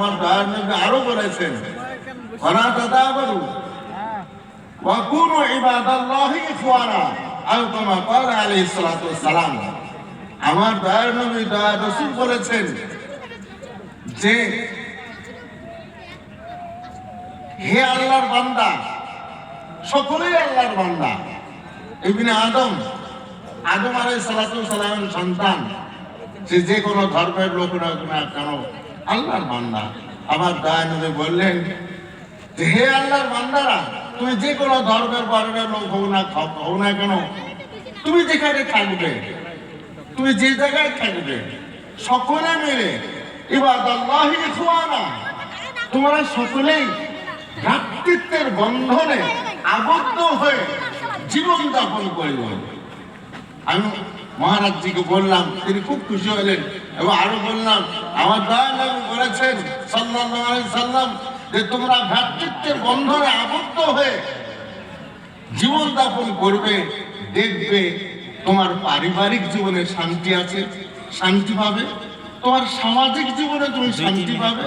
আমার দয়ার নবী আরো বলেছেন ওরা দাদা বলু وكونوا عباد الله إخوانا أو كما قال عليه الصلاة والسلام আমার দয়ার নবী দয়া রসুল বলেছেন যে হে আল্লাহর বান্দা সকলেই আল্লাহর বান্দা ইবনে আদম আদম আলাইহিস সালাতু সালামের সন্তান সে যে কোনো ধর্মের লোক না হোক না কেন আল্লাহর বান্দা। আমার দয়া নবী বললেন, হে আল্লাহর বান্দারা, তুমি যে কোনো ধর্মের বর্ণের লোক হও না হও না কেন? তুমি যেখানে থাকবে, তুমি যে জায়গায় থাকবে, সকলে মিলে, ইবাদাল্লাহি ইখওয়ানা, তোমরা সকলেই ভ্রাতৃত্বের বন্ধনে আবদ্ধ হয়ে জীবন যাপন করিব। আমি মহারাজজিকে বললাম, তিনি খুব খুশি হলেন। এবং আরও বললাম আমার দয়াল বলেছেন সাল্লাম যে তোমরা ভ্রাতৃত্বের বন্ধনে আবদ্ধ হয়ে জীবন যাপন করবে দেখবে তোমার পারিবারিক জীবনে শান্তি আছে শান্তি পাবে। তোমার সামাজিক জীবনে তুমি শান্তি পাবে।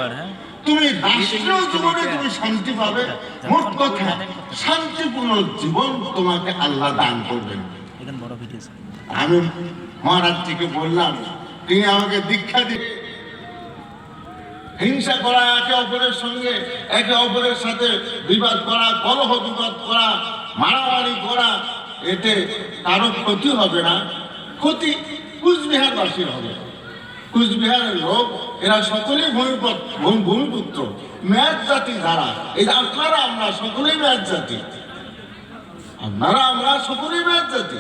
তুমি রাষ্ট্রীয় জীবনে তুমি শান্তি পাবে। মোট কথা শান্তিপূর্ণ জীবন তোমাকে আল্লাহ দান করবেন। আমি মহারাজজিকে বললাম তিনি আমাকে দীক্ষা দিয়ে হিংসা করা, একে অপরের সঙ্গে, একে অপরের সাথে বিবাদ করা, কলহ বিবাদ করা, মারামারি করা, এতে কারও ক্ষতি হবে না। ক্ষতি কুচবিহারবাসীর হবে। কুচবিহারের লোক, এরা সকলেই ভূমিপত ভূমি- ভূমিপুত্র, ম্যাচ জাতি যারা, এই আপনারা আমরা সকলেই ম্যাচ জাতি। আপনারা আমরা সকলেই ম্যাচ জাতি,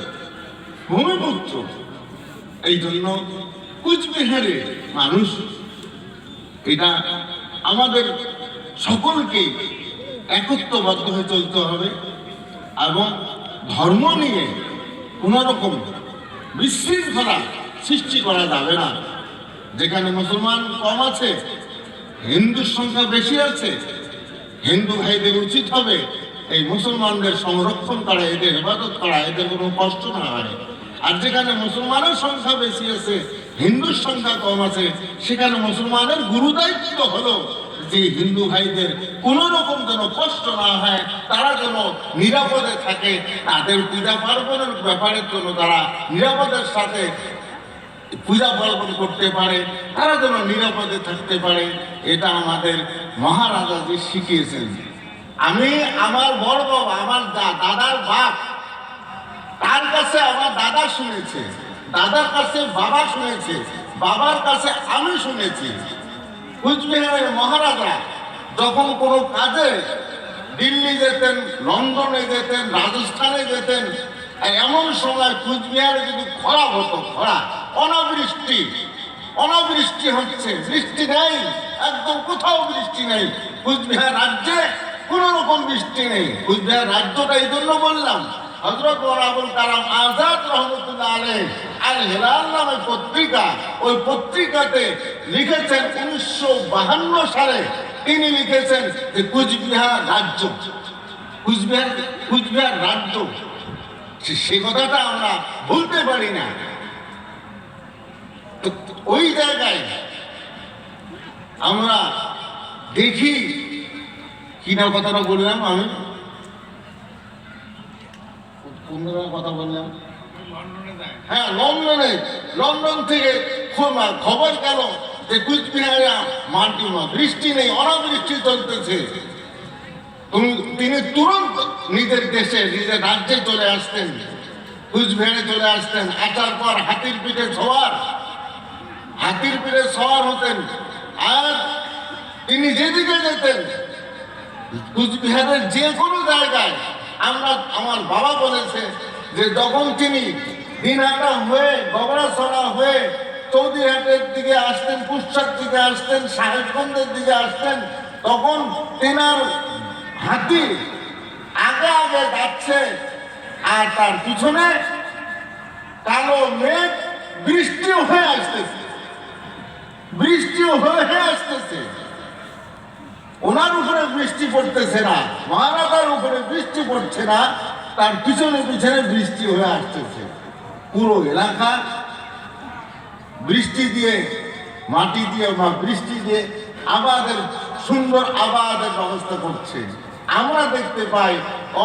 ভূমিপুত্র। এই জন্য কুচবিহারে মানুষ। এটা আমাদের সকলকে একত্রবদ্ধ হয়ে চলতে হবে এবং ধর্ম নিয়ে কোনো রকম বিশৃঙ্খলা সৃষ্টি করা যাবে না। যেখানে মুসলমান কম আছে, হিন্দুর সংখ্যা বেশি আছে, হিন্দু ভাইদের উচিত হবে এই মুসলমানদের সংরক্ষণ করা, এদের হেফাজত করা, এদের কোনো কষ্ট না হয়। আর যেখানে মুসলমানের সংখ্যা বেশি আছে, হিন্দুর সংখ্যা কম আছে, সেখানে মুসলমানের গুরুদায়িত্ব হলো যে হিন্দু ভাইদের কোন রকম যেন কষ্ট না হয়, তারা যেন নিরাপদে থাকে, তাদের পূজা পার্বণের ব্যাপারের জন্য তারা নিরাপদের সাথে পূজা পার্বণ করতে পারে, তারা যেন নিরাপদে থাকতে পারে, এটা আমাদের মহারাজাজি শিখিয়েছেন। আমি আমার বড় বাবা, আমার দাদার বাপ তার কাছে আমার দাদা শুনেছে, দাদার কাছে বাবা শুনেছে, বাবার কাছে আমি শুনেছি। কুচবিহারের মহারাজা যখন কোনো কাজে দিল্লি যেতেন, লন্ডনে যেতেন, রাজস্থানে যেতেন, এমন সময় কুচবিহারে যদি খরা হতো, খরা, অনাবৃষ্টি অনাবৃষ্টি হচ্ছে, বৃষ্টি নেই, একদম কোথাও বৃষ্টি নেই। কুচবিহার রাজ্যে কোনো রকম বৃষ্টি নেই। কুচবিহার রাজ্যটা এই জন্য বললাম হজরত আবুল কালাম আজাদ রহমতুল্লাহ আলহ আল হেলাল নামে পত্রিকা, ওই পত্রিকাতে লিখেছেন উনিশশো বাহান্ন সালে তিনি লিখেছেন যে কুচবিহার রাজ্য। কুচবিহার কুচবিহার রাজ্য। সে- কথাটা আমরা ভুলতে পারি না। ওই জায়গায় আমরা দেখি, কি না কথাটা বললাম আমি? কোন কথা বললাম। হ্যাঁ লন্ডনে, লন্ডন থেকে খবর- গেল যে কুচবিহারে মাটি মা, বৃষ্টি নেই, অনাবৃষ্টি চলতেছে। তিনি তুরন্ত নিজের দেশে, নিজের রাজ্যে চলে আসতেন, কুচবিহারে চলে আসতেন। আসার পর হাতির পিঠে ছোয়ার হাতির পিঠে সওয়ার হতেন। আর তিনি যেদিকে যেতেন, কুচবিহারের যে কোনো জায়গায় আমরা আমার বাবা বলেছে যে যখন তিনি দিনহাটা হয়ে গবড়াছড়া হয়ে চৌধুরীহাটের দিকে আসতেন পুষ্টার দিকে আসতেন, সাহেবগঞ্জের দিকে আসতেন, তখন তেনার হাতি আগে আগে যাচ্ছে আর তার পিছনে কালো মেঘ বৃষ্টি হয়ে আসতেছে। বৃষ্টি হয়ে ওনার উপরে বৃষ্টি পড়তেছে না, মহারাজার উপরে বৃষ্টি পড়ছে না, তার পিছনে পিছনে বৃষ্টি হয়ে আসতেছে। পুরো এলাকা বৃষ্টি দিয়ে, মাটি দিয়ে বা বৃষ্টি দিয়ে আবাদের সুন্দর আবাদের ব্যবস্থা করছে। আমরা দেখতে পাই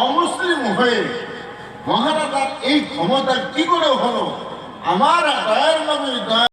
অমুসলিম হয়ে মহারাজার এই ক্ষমতা কি করে হলো? আমার দয়ার নবী দয়া